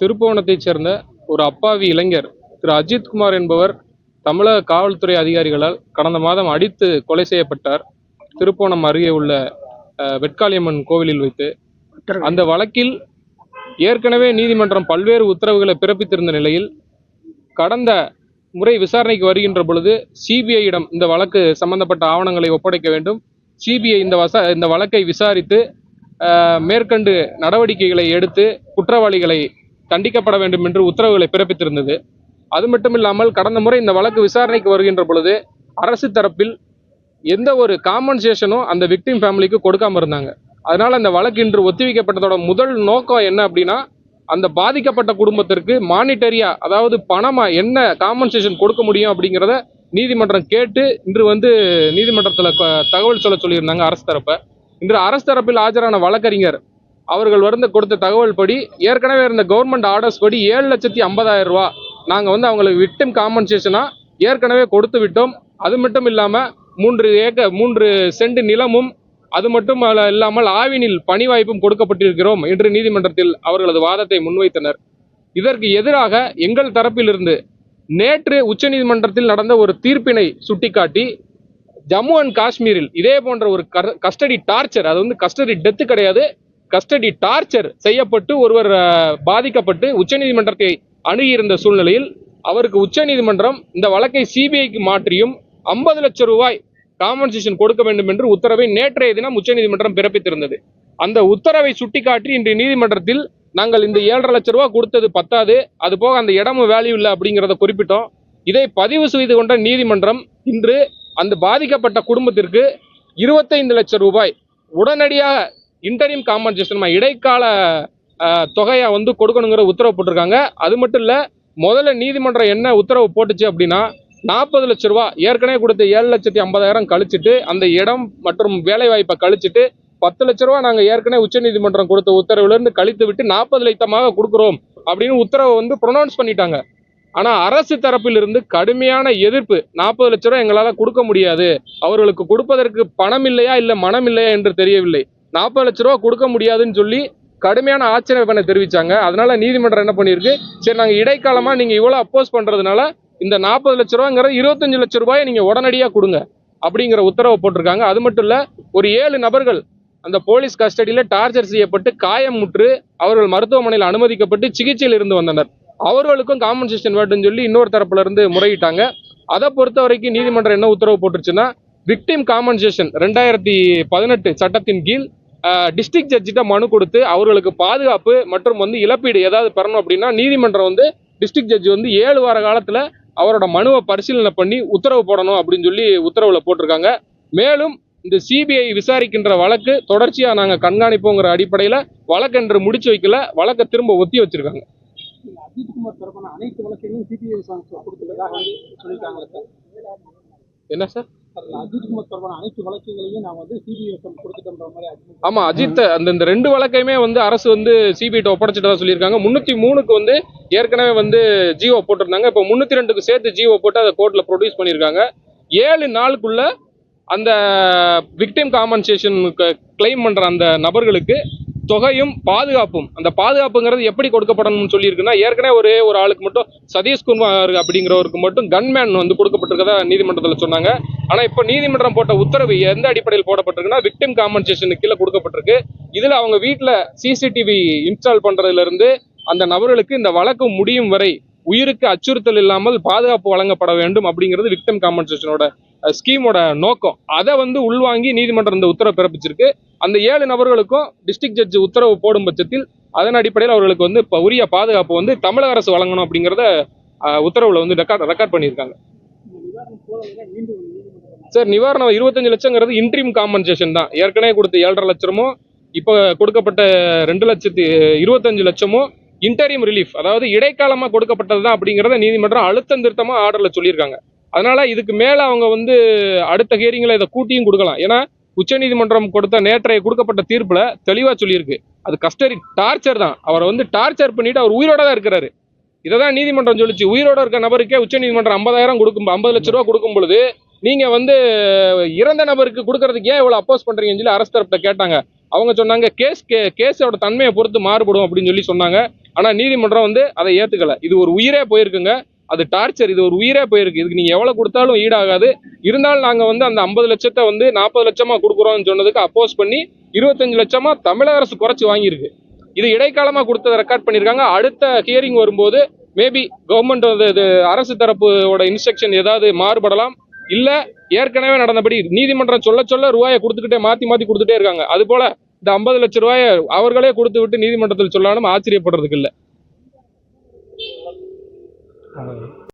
திருப்புவனத்தைச் சேர்ந்த ஒரு அப்பாவி இளைஞர் திரு அஜித்குமார் என்பவர் தமிழக காவல்துறை அதிகாரிகளால் கடந்த மாதம் அடித்து கொலை செய்யப்பட்டார். திருப்போணம் அருகே உள்ள வெட்காளியம்மன் கோவிலில் வைத்து அந்த வழக்கில் ஏற்கனவே நீதிமன்றம் பல்வேறு உத்தரவுகளை பிறப்பித்திருந்த நிலையில் கடந்த முறை விசாரணைக்கு வருகின்ற பொழுது சிபிஐயிடம் இந்த வழக்கு சம்பந்தப்பட்ட ஆவணங்களை ஒப்படைக்க வேண்டும். சிபிஐ இந்த வச இந்த வழக்கை விசாரித்து மேற்கண்டு நடவடிக்கைகளை எடுத்து குற்றவாளிகளை தண்டிக்கப்பட வேண்டும் என்று உத்தரவுகளை பிறப்பித்திருந்தது. அது மட்டும் இல்லாமல் கடந்த முறை இந்த வழக்கு விசாரணைக்கு வருகின்ற பொழுது அரசு தரப்பில் எந்த ஒரு காம்பன்சேஷனும் அந்த விக்டிம் ஃபேமிலிக்கு கொடுக்காம இருந்தாங்க. அதனால் அந்த வழக்கு இன்று ஒத்திவைக்கப்பட்டதோட முதல் நோக்கம் என்ன அப்படின்னா அந்த பாதிக்கப்பட்ட குடும்பத்திற்கு மானிட்டரியா அதாவது பணமாக என்ன காம்பன்சேஷன் கொடுக்க முடியும் அப்படிங்கிறத நீதிமன்றம் கேட்டு இன்று வந்து நீதிமன்றத்தில் தகவல் சொல்ல சொல்லியிருந்தாங்க அரசு தரப்பை. இன்று அரசு தரப்பில் ஆஜரான வழக்கறிஞர். அவர்கள் வந்து கொடுத்த தகவல் படி ஏற்கனவே இருந்த கவர்மெண்ட் ஆர்டர்ஸ் படி ஏழு லட்சத்தி ஐம்பதாயிரம் ரூபா நாங்கள் வந்து அவங்களுக்கு விக்டிம் காம்பன்சேஷனாக ஏற்கனவே கொடுத்து விட்டோம். அது மட்டும் இல்லாமல் மூன்று ஏக்கர் மூன்று சென்ட் நிலமும் அது மட்டும் அல்ல- இல்லாமல் ஆவினில் பணி வாய்ப்பும் கொடுக்கப்பட்டிருக்கிறோம் என்று நீதிமன்றத்தில் அவர்களது வாதத்தை முன்வைத்தனர். இதற்கு எதிராக எங்கள் தரப்பிலிருந்து நேற்று உச்சநீதிமன்றத்தில் நடந்த ஒரு தீர்ப்பினை சுட்டிக்காட்டி ஜம்மு அண்ட் காஷ்மீரில் இதே போன்ற ஒரு கஸ்டடி டார்ச்சர் அது வந்து கஸ்டடி டெத்து கிடையாது கஸ்டடி டார்ச்சர் செய்யப்பட்டு ஒருவர் பாதிக்கப்பட்டு உச்சநீதிமன்றத்தை அணுகியிருந்த சூழ்நிலையில் அவருக்கு உச்சநீதிமன்றம் இந்த வழக்கை சிபிஐக்கு மாற்றியும் ஐம்பது லட்சம் ரூபாய் காம்பன்சேஷன் கொடுக்க வேண்டும் என்று உத்தரவை நேற்றைய தினம் உச்சநீதிமன்றம் பிறப்பித்திருந்தது. அந்த உத்தரவை சுட்டிக்காட்டி இன்று நீதிமன்றத்தில் நாங்கள் இந்த ஏழரை லட்சம் ரூபாய் கொடுத்தது பத்தாது அது போக அந்த இடமும் வேல்யூ இல்லை அப்படிங்கிறத குறிப்பிட்டோம். இதை பதிவு செய்து கொண்ட நீதிமன்றம் இன்று அந்த பாதிக்கப்பட்ட குடும்பத்திற்கு இருபத்தைந்து லட்சம் ரூபாய் உடனடியாக இன்டரிம் காம்பன்சேஷன் இடைக்கால தொகையை வந்து கொடுக்கணுங்கிற உத்தரவு போட்டிருக்காங்க. அது மட்டும் இல்லை முதல்ல நீதிமன்றம் என்ன உத்தரவு போட்டுச்சு அப்படின்னா நாற்பது லட்ச ரூபா ஏற்கனவே கொடுத்த ஏழு லட்சத்தி ஐம்பதாயிரம் கழிச்சிட்டு அந்த இடம் மற்றும் வேலை வாய்ப்பை கழிச்சிட்டு பத்து லட்ச ரூபா நாங்கள் ஏற்கனவே உச்சநீதிமன்றம் கொடுத்த உத்தரவுலேருந்து கழித்து விட்டு நாற்பது லட்சமாக கொடுக்குறோம் அப்படின்னு உத்தரவை வந்து ப்ரொனவுன்ஸ் பண்ணிட்டாங்க. ஆனால் அரசு தரப்பிலிருந்து கடுமையான எதிர்ப்பு. நாற்பது லட்ச ரூபா எங்களால் கொடுக்க முடியாது. அவர்களுக்கு கொடுப்பதற்கு பணம் இல்லையா இல்லை மனம் இல்லையா என்று தெரியவில்லை. நாற்பது லட்ச ரூபா கொடுக்க முடியாதுன்னு சொல்லி கடுமையான ஆட்சேபனை தெரிவித்தாங்க அதனால் நீதிமன்றம் என்ன பண்ணியிருக்கு? சரி நாங்கள் இடைக்காலமாக நீங்கள் இவ்வளோ அப்போஸ் பண்ணுறதுனால இந்த நாற்பது லட்ச ரூபாங்கிறது இருபத்தஞ்சு லட்ச ரூபாயை நீங்கள் உடனடியாக கொடுங்க அப்படிங்கிற உத்தரவு போட்டிருக்காங்க. அது மட்டும் இல்லை ஒரு ஏழு நபர்கள் அந்த போலீஸ் கஸ்டடியில் டார்ச்சர் செய்யப்பட்டு காயம் முற்று அவர்கள் மருத்துவமனையில் அனுமதிக்கப்பட்டு சிகிச்சையில் இருந்து வந்தனர். அவர்களுக்கும் காம்பன்சேஷன் வேண்டும்னு சொல்லி இன்னொரு தரப்புலருந்து முறையிட்டாங்க. அதை பொறுத்த வரைக்கும் நீதிமன்றம் என்ன உத்தரவு போட்டுருச்சுன்னா விக்டிம் காம்பன்சேஷன் ரெண்டாயிரத்தி பதினெட்டு சட்டத்தின் கீழ் டிஸ்ட்ரிக்ட் ஜட்ஜிட்ட மனு கொடுத்து அவர்களுக்கு பாதுகாப்பு மற்றும் வந்து இழப்பீடு ஏதாவது பெறணும் அப்படின்னா நீதிமன்றம் வந்து டிஸ்ட்ரிக்ட் ஜட்ஜி வந்து ஏழு வார காலத்தில் அவரோட மனுவை பரிசீலனை பண்ணி உத்தரவு போடணும் அப்படின்னு சொல்லி உத்தரவில் போட்டிருக்காங்க. மேலும் இந்த சிபிஐ விசாரிக்கின்ற வழக்கு தொடர்ச்சியாக நாங்கள் கண்காணிப்போங்கிற அடிப்படையில் வழக்கென்று முடிச்சு வைக்கல வழக்கை திரும்ப ஒத்தி வச்சிருக்காங்க. அஜித்குமார் தரப்பான அனைத்து வழக்கையும் சிபிஐ கொடுத்துள்ளதாக வந்து சொல்லியிருக்காங்க. சார்? என்ன சார் தொடர்பான அஜித் ஆமா அஜித் அந்த இந்த ரெண்டு வழக்கையுமே வந்து அரசு வந்து சிபிஐ ஒப்படைச்சிட்டதா சொல்லியிருக்காங்க. முன்னூத்தி மூணுக்கு வந்து ஏற்கனவே வந்து ஜிஓ போட்டிருந்தாங்க. இப்போ முன்னூத்தி ரெண்டுக்கு சேர்த்து ஜிஓ போட்டு அதை கோர்ட்ல ப்ரொடியூஸ் பண்ணியிருக்காங்க. ஏழு நாளுக்குள்ள அந்த விக்டிம் காம்பன்சேஷன் கிளைம் பண்ற அந்த நபர்களுக்கு தொகையும் பாதுகாப்பும். அந்த பாதுகாப்புங்கிறது எப்படி கொடுக்கப்படணும்னு சொல்லியிருக்குன்னா ஏற்கனவே ஒரே ஒரு ஆளுக்கு மட்டும் சதீஷ்குமார் அப்படிங்கிறவருக்கு மட்டும் கன்மேன் வந்து கொடுக்கப்பட்டிருக்கதா நீதிமன்றத்தில் சொன்னாங்க. ஆனால் இப்போ நீதிமன்றம் போட்ட உத்தரவு எந்த அடிப்படையில் போடப்பட்டிருக்குன்னா விக்டிம் காம்பன்சேஷனுக்கு கீழே கொடுக்கப்பட்டிருக்கு. இதில் அவங்க வீட்டில் சிசிடிவி இன்ஸ்டால் பண்ணுறதுலேருந்து அந்த நபர்களுக்கு இந்த வழக்கு முடியும் வரை உயிருக்கு அச்சுறுத்தல் இல்லாமல் பாதுகாப்பு வழங்கப்பட வேண்டும் அப்படிங்கிறது விக்டம் காம்பன்சேஷனோட ஸ்கீமோட நோக்கம். அதை வந்து உள்வாங்கி நீதிமன்றம் இந்த உத்தரவு பிறப்பிச்சிருக்கு. அந்த ஏழு நபர்களுக்கும் டிஸ்ட்ரிக்ட் ஜட்ஜ் உத்தரவு போடும் பட்சத்தில் அதன் அடிப்படையில் அவர்களுக்கு வந்து இப்போ உரிய பாதுகாப்பு வந்து தமிழக அரசு வழங்கணும் அப்படிங்கிறத உத்தரவில் உத்தரவுல வந்து ரெக்கார்ட் ரெக்கார்ட் பண்ணியிருக்காங்க. சார் நிவாரணம் இருபத்தஞ்சு லட்சங்கிறது இன்ட்ரீம் காம்பன்சேஷன் தான். ஏற்கனவே கொடுத்த ஏழரை லட்சமும் இப்போ கொடுக்கப்பட்ட ரெண்டு லட்சத்தி இருபத்தஞ்சு லட்சமும் இன்டரிம் ரிலீஃப் அதாவது இடைக்காலமாக கொடுக்கப்பட்டது தான் அப்படிங்கிறத நீதிமன்றம் அழுத்தம் திருத்தமாக ஆர்டரில் சொல்லியிருக்காங்க. அதனால் இதுக்கு மேலே அவங்க வந்து அடுத்த ஹியரிங்கில் இதை கூட்டியும் கொடுக்கலாம். ஏன்னா உச்சநீதிமன்றம் கொடுத்த நேற்றைய கொடுக்கப்பட்ட தீர்ப்பில் தெளிவாக சொல்லியிருக்கு. அது கஸ்டடி டார்ச்சர் தான். அவரை வந்து டார்ச்சர் பண்ணிவிட்டு அவர் உயிரோட தான் இருக்கிறாரு. இதை தான் நீதிமன்றம் சொல்லிச்சு. உயிரோட இருக்க நபருக்கே உச்சநீதிமன்றம் ஐம்பதாயிரம் கொடுக்கும் ஐம்பது லட்ச ரூபா கொடுக்கும் பொழுது நீங்கள் வந்து இறந்த நபருக்கு கொடுக்கறதுக்கு ஏன் இவ்வளோ அப்போஸ் பண்ணுறீங்கன்னு சொல்லி அரசு தரப்புல கேட்டாங்க. அவங்க சொன்னாங்க கேஸ் கே கேஸோட தன்மையை பொறுத்து மாறுபடும் அப்படின்னு சொல்லி சொன்னாங்க. ஆனால் நீதிமன்றம் வந்து அதை ஏற்றுக்கலை இது ஒரு உயிரே போயிருக்குங்க. அது டார்ச்சர் இது ஒரு உயிரே போயிருக்கு. இதுக்கு நீங்க எவ்வளவு கொடுத்தாலும் ஈடாகாது. இருந்தாலும் நாங்க வந்து அந்த ஐம்பது லட்சத்தை வந்து நாற்பது லட்சமா கொடுக்குறோம்னு சொன்னதுக்கு அப்போஸ் பண்ணி இருபத்தஞ்சு லட்சமா தமிழக அரசு குறைச்சு வாங்கியிருக்கு. இது இடைக்காலமா கொடுத்ததை ரெக்கார்ட் பண்ணியிருக்காங்க. அடுத்த ஹியரிங் வரும்போது மேபி கவர்மெண்ட் வந்து இது அரசு தரப்போட இன்ஸ்ட்ரக்ஷன் ஏதாவது மாறுபடலாம். இல்ல ஏற்கனவே நடந்தபடி நீதிமன்றம் சொல்ல சொல்ல ரூபாயை கொடுத்துக்கிட்டே மாத்தி மாத்தி கொடுத்துட்டே இருக்காங்க. அது போல இந்த ஐம்பது லட்ச ரூபாயை அவர்களே கொடுத்து விட்டு நீதிமன்றத்தில் சொல்லாலும் ஆச்சரியப்படுறதுக்கு இல்லை. 哈